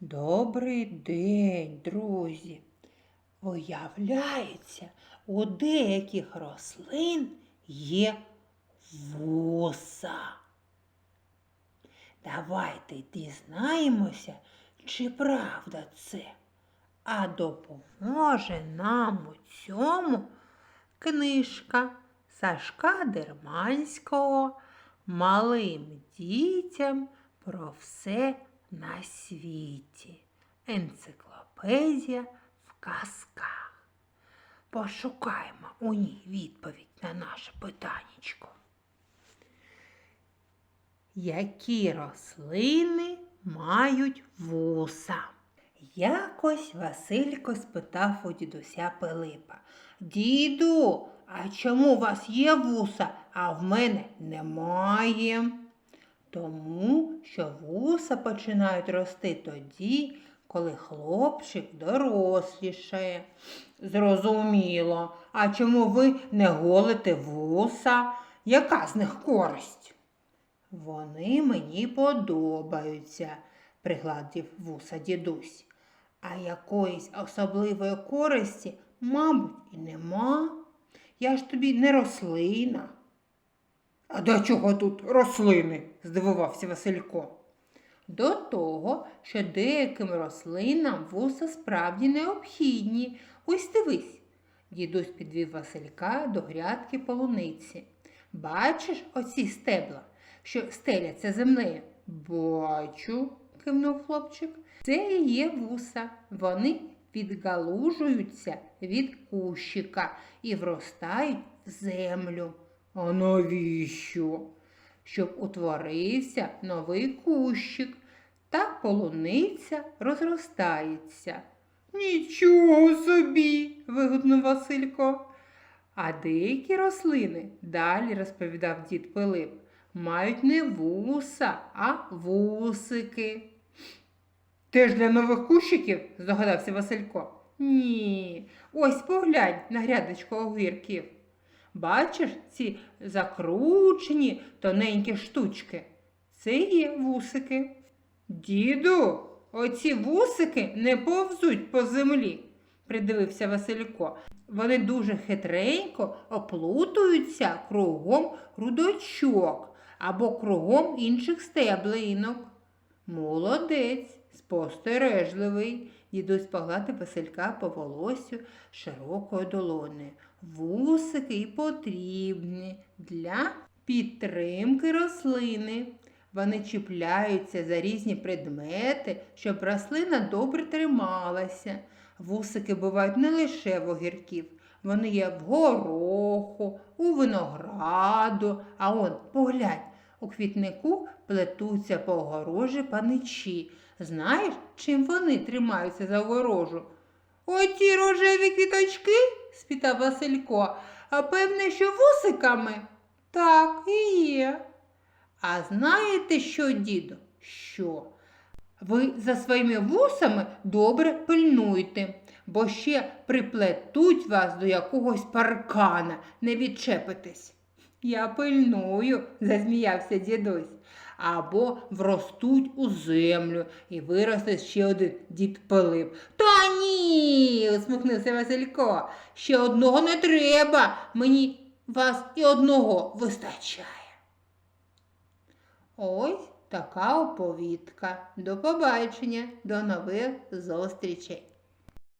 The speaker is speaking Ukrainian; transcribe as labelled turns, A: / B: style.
A: Добрий день, друзі. Виявляється, у деяких рослин є вуса. Давайте дізнаємося, чи правда це. А допоможе нам у цьому книжка Сашка Дерманського малим дітям про все на світі. Енциклопедія в казках. Пошукаємо у ній відповідь на наше питаннячко. Які рослини мають вуса? Якось Василько спитав у дідуся Пилипа. Діду, а чому у вас є вуса, а в мене немає? Тому що вуса починають рости тоді, коли хлопчик дорослішає. Зрозуміло. А чому ви не голите вуса? Яка з них користь? Вони мені подобаються, пригладив вуса дідусь. А якоїсь особливої користі, мабуть, і нема. Я ж тобі не рослина. А до чого тут рослини? здивувався Василько. До того, що деяким рослинам вуса справді необхідні. Ось дивись. Дідусь підвів Василька до грядки полуниці. Бачиш оці стебла, що стеляться землею? Бачу, кивнув хлопчик. Це і є вуса. Вони відгалужуються від кущика і вростають в землю. А навіщо? Щоб утворився новий кущик, та полуниця розростається. Нічого собі. вигукнув Василько. А деякі рослини, далі розповідав дід Пилип, мають не вуса, а вусики. Теж для нових кущиків? здогадався Василько. Ні, ось поглянь на грядочку огірків. Бачиш ці закручені тоненькі штучки? Це є вусики. Діду, оці вусики не повзуть по землі, придивився Василько. Вони дуже хитренько оплутуються кругом грудочок або кругом інших стеблинок. Молодець, спостережливий. Дідусь погладив Василька по волосю широкою долонею. Вусики потрібні для підтримки рослини. Вони чіпляються за різні предмети, щоб рослина добре трималася. Вусики бувають не лише в огірків, вони є в гороху, у винограду, а он, поглянь, у квітнику плетуться по огорожі паничі. Знаєш, чим вони тримаються за огорожу? Оті рожеві квіточки? спитав Василько. А певне, що вусиками? Так, і є. А знаєте що, діду? Що? Ви за своїми вусами добре пильнуйте, бо ще приплетуть вас до якогось паркана, не відчепитесь. Я пильную, засміявся дідусь. Або вростуть у землю і виросте ще один дід Пилип. Та ні, усміхнувся Василько. Ще одного не треба. Мені вас і одного вистачає. Ось така оповідка. До побачення, до нових зустрічей.